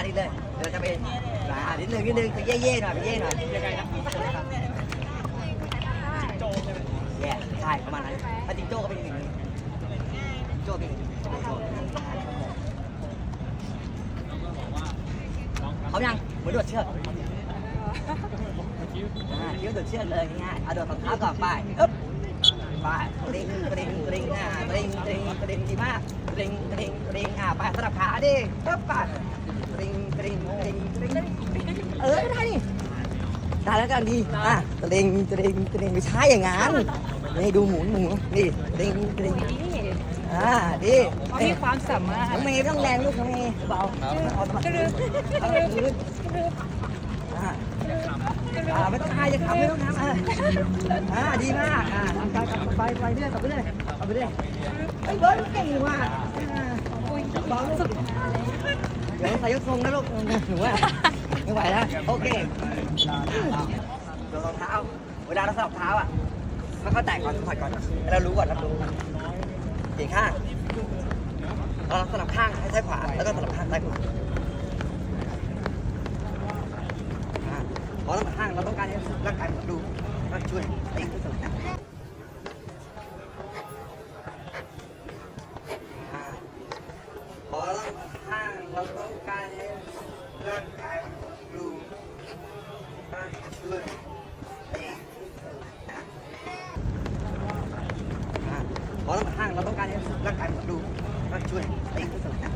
อันนี้เลยเดี๋ยวเราจะไปอ่านิดนึงนิดนึงไปเย่ๆหน่อยไปเย่หน่อยยังไงนะแย่ใช่ประมาณนั้นถ้าจิงโจ้ก็เป็นอย่างนี้จิงโจ้เป็นอีกเขายังเหมือนโดดเชือกอ่าคิ้วโดดเชือกเลยง่ายๆเอาโดดรองเท้าก่อนไปอึ๊บไปกระดิ่งกระดิ่งกระดิ่งอ่ากระดิ่งกระดิ่งกระดิ่งดีมากกระดิ่งกระดิ่งกระดิ่งอ่าไปสลับขาดิอึ๊บไป ระดิ่งตริงกระดิ่งกระดิ่งเออได้นี่ได้แล้วกันดีอะกระดิ่งกระดิ่งกระดิ่งไม่ใช่อย่างนั้นนี่ดูหมุนหมุนนี่กระดิ่งกระดิ่งอ่าดีเขามีความสามารถน้องเมย์ต้องแรงลูกน้องเมย์เบาเอาสมัครพื้นเอาสมัครพื้นอ่าอ่าไม่ต้องอายอย่าทำไม่ต้องทำอ่าอ่าดีมากอ่าทำการกลับไปไปเรื่อยกลับไปเรื่อยกลับไปเรื่อยไอ้เบิร์ดเก่งว่ะอ่าเบาลูก เดี๋ยวใส่ยกทรงนะลูกหนูว่าไม่ไหวแล้วโอเครองเท้า เวลาเราสลับเท้าอะมันก็แตะก่อนถอดก่อนเรารู้ก่อนรับรู้เก่ข้างเราสลับข้างให้ซ้ายขวาแล้วก็สลับข้างซ้ายขวาพอสลับข้างเราต้องการให้ร่างกายมันดูช่วยเองที่สุด เราต้องการให้ร่างกายมันดูมันช่วยเองที่สุดนะอ่าพอสลับข้างเราต้องการให้ร่างกายมันดูมันช่วยเองที่สุดนะ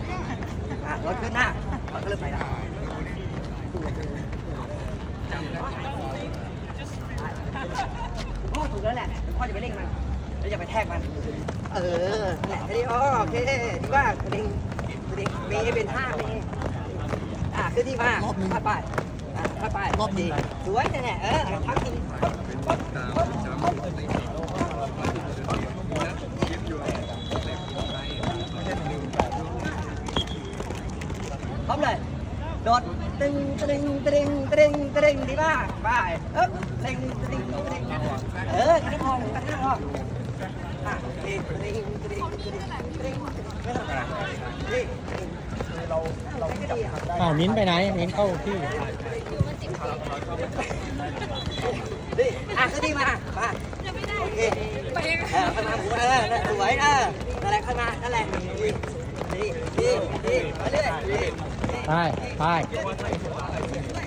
อ่าขึ้นหน้าเราก็เริ่มไปแล้วพ่อถูกแล้วแหละพ่อจะไปเร่งมันแล้วจะไปแทกมัน เออแหละทีนี้อ๋อโอเคดีว่ากระดิ่งกระดิ่ง เมย์เป็นห้าเมย์อะขึ้นที่มาพัดไปอะพัดไปรอบดีสวยนั่นแหละเออพักกินปุ๊บปุ๊บปุ๊บปุ๊บพร้อมเลยโดดตึงตึงตึงตึงตึงดีมากไปเอ๊บตึงตึงตึงเออกระดิ่งพอกระดิ่งพออะตึงตึงตึงตึงตึงไม่ต้องอะไอะอ้าวมิ้นไปไหน มิ้นเข้าที่นี่อะขึ้นที่มามาโอเคไปยังไงเออขึ้นมาหมูเออนั่นสวยเออนั่นแหละขึ้นมานั่นแหละดีดีดีดีไปเรื่อยดีไปไปเ